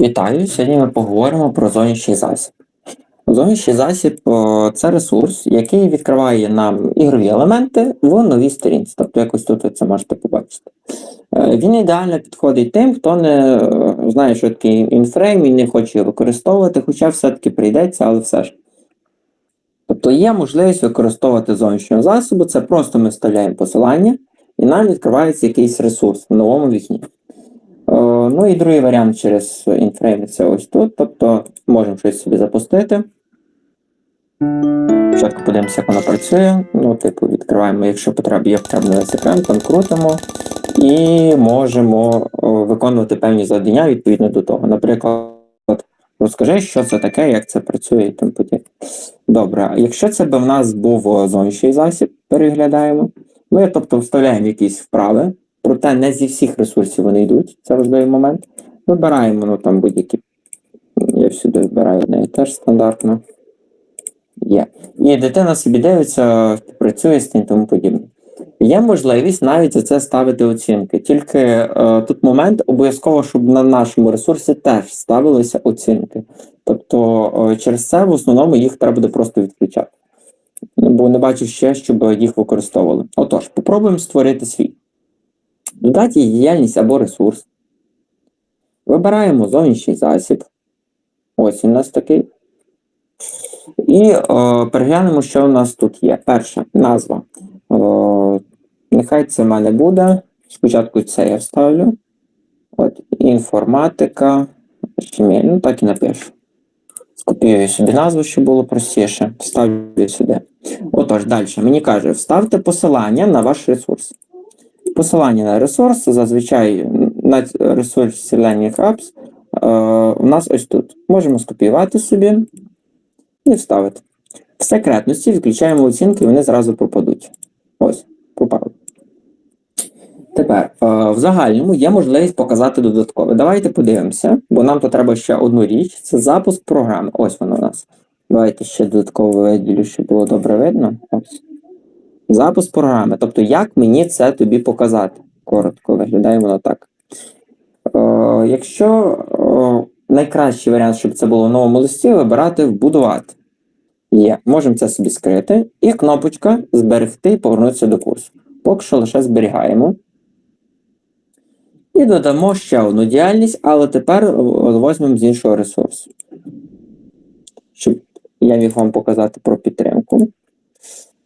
Вітаю! Сьогодні ми поговоримо про зовнішній засіб. Зовнішній засіб це ресурс, який відкриває нам ігрові елементи в новій сторінці. Тобто, якось тут ви це можете побачити. Е, Він ідеально підходить тим, хто не е, знає, що таке інфрейм і не хоче його використовувати, хоча все-таки прийдеться, але все ж. Тобто є можливість використовувати зовнішнього засобу, це просто ми вставляємо посилання, і нам відкривається якийсь ресурс в новому вікні. Е, Ну і другий варіант через інфрейм це ось тут. Тобто можемо щось собі запустити. Спочатку подивимося, як воно працює. Ну, типу, відкриваємо, якщо потреба, є потрібно екран, конкрутимо і можемо виконувати певні завдання відповідно до того. Наприклад, розкажи, що це таке, як це працює і тому подібне. Добре, якщо це б в нас був о, зовнішній засіб, переглядаємо. Ми, тобто, вставляємо якісь вправи, проте не зі всіх ресурсів вони йдуть, це важливий момент. Вибираємо ну, там будь-які. Я всюди вибираю одне теж стандартно. Є. І дитина собі дивиться, працює з тим тому подібне. Є можливість навіть за це ставити оцінки. Тільки е, тут момент обов'язково, щоб на нашому ресурсі теж ставилися оцінки. Тобто е, через це в основному їх треба буде просто відключати. Бо не бачу ще, щоб їх використовували. Отож, попробуємо створити свій. Додати діяльність або ресурс. Вибираємо зовнішній засіб. Ось він у нас такий. І е, переглянемо, що у нас тут є. Перша назва. Е, нехай це в мене буде. Спочатку це я вставлю. От, інформатика. Ну так і напишу. Скопіюю собі назву, щоб було простіше. Вставлю сюди. Отож, далі. Мені каже, вставте посилання на ваш ресурс. Посилання на ресурс, зазвичай на ресурс Learning Apps, е, у нас ось тут. Можемо скопіювати собі і вставити. В секретності відключаємо оцінки, вони зразу пропадуть. Ось, пропали. Тепер, е, в загальному є можливість показати додаткове. Давайте подивимося, бо нам то треба ще одну річ це запуск програми. Ось воно у нас. Давайте ще додатково виділю, щоб було добре видно. Ось. Запуск програми. Тобто, як мені це тобі показати? Коротко виглядає воно так. Е, якщо е, найкращий варіант, щоб це було в новому листі, вибирати вбудувати. Є. Можемо це собі скрити. І кнопочка зберегти і повернутися до курсу. Поки що лише зберігаємо. І додамо ще одну діяльність, але тепер возьмемо з іншого ресурсу. Щоб я міг вам показати про підтримку.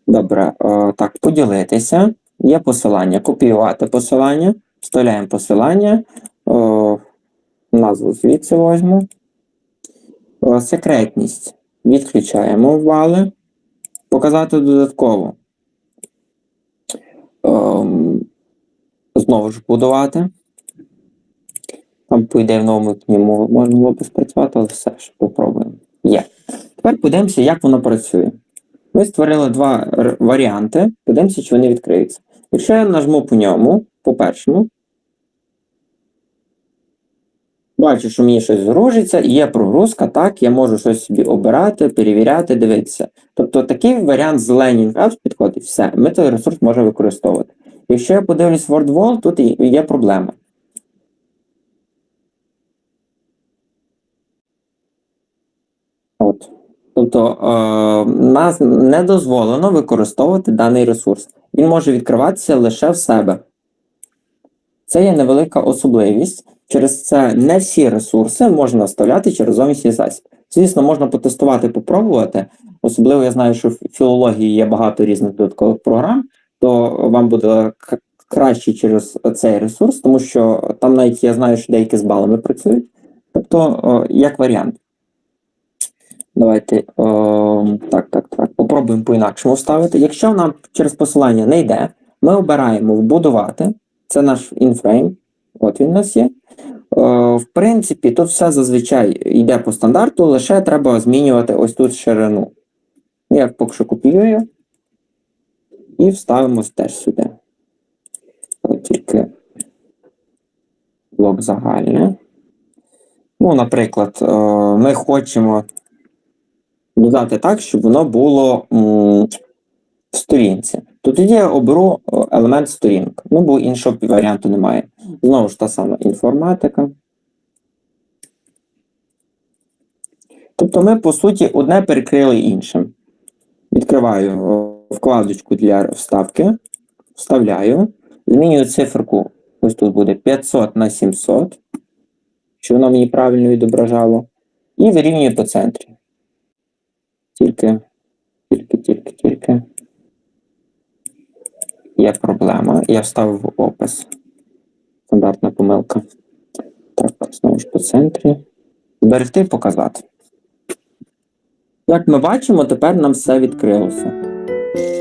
Добре, о, так, поділитися. Є посилання. Копіювати посилання. Вставляємо посилання. О, назву звідси возьму. О, секретність. Відключаємо вали. Показати додатково. О, знову ж будувати. Там, по ідеї, в новому вікні можна було б спрацювати, але все ж попробуємо. Є. Тепер подивимося, як воно працює. Ми створили два варіанти. Подивимося, чи вони відкриються. Якщо я нажму по ньому, по першому, бачу, що мені щось загружиться, є прогрузка, так, я можу щось собі обирати, перевіряти, дивитися. Тобто такий варіант з Learning Apps підходить, все, ми той ресурс можемо використовувати. Якщо я подивлюсь WordWall, тут є проблема. От. Тобто е, нас не дозволено використовувати даний ресурс. Він може відкриватися лише в себе. Це є невелика особливість. Через це не всі ресурси можна вставляти через зовнішній засіб. Звісно, можна потестувати, попробувати. Особливо я знаю, що в філології є багато різних додаткових програм, то вам буде краще через цей ресурс, тому що там навіть я знаю, що деякі з балами працюють. Тобто, як варіант. Давайте о, так, так, так. Попробуємо по-інакшому вставити. Якщо нам через посилання не йде, ми обираємо вбудувати. Це наш інфрейм. От він у нас є. О, в принципі, тут все зазвичай йде по стандарту, лише треба змінювати ось тут ширину. Я поки що копіюю. І вставимо теж сюди. От тільки блок загальний. Ну, наприклад, ми хочемо додати так, щоб воно було в сторінці. То тоді я оберу елемент сторінка. Ну, бо іншого варіанту немає. Знову ж та сама інформатика. Тобто ми, по суті, одне перекрили іншим. Відкриваю вкладочку для вставки, вставляю, змінюю циферку. Ось тут буде 500 на 700, що воно мені правильно відображало. І вирівнюю по центрі. Тільки, тільки, тільки, тільки. Є проблема. Я вставив опис. Стандартна помилка. Так, знову ж по центрі. Зберегти показати. Як ми бачимо, тепер нам все відкрилося.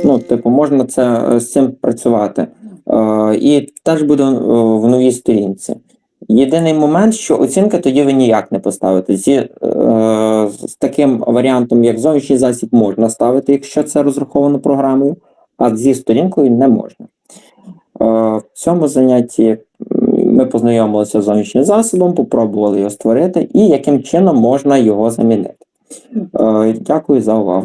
Ну, типу, можна це, е, з цим працювати. Е, і теж буде е, в новій сторінці. Єдиний момент, що оцінки тоді ви ніяк не поставите. Зі, е, з таким варіантом, як зовнішній засіб, можна ставити, якщо це розраховано програмою, а зі сторінкою не можна. Е, в цьому занятті ми познайомилися з зовнішнім засобом, попробували його створити і яким чином можна його замінити. Е, дякую за увагу.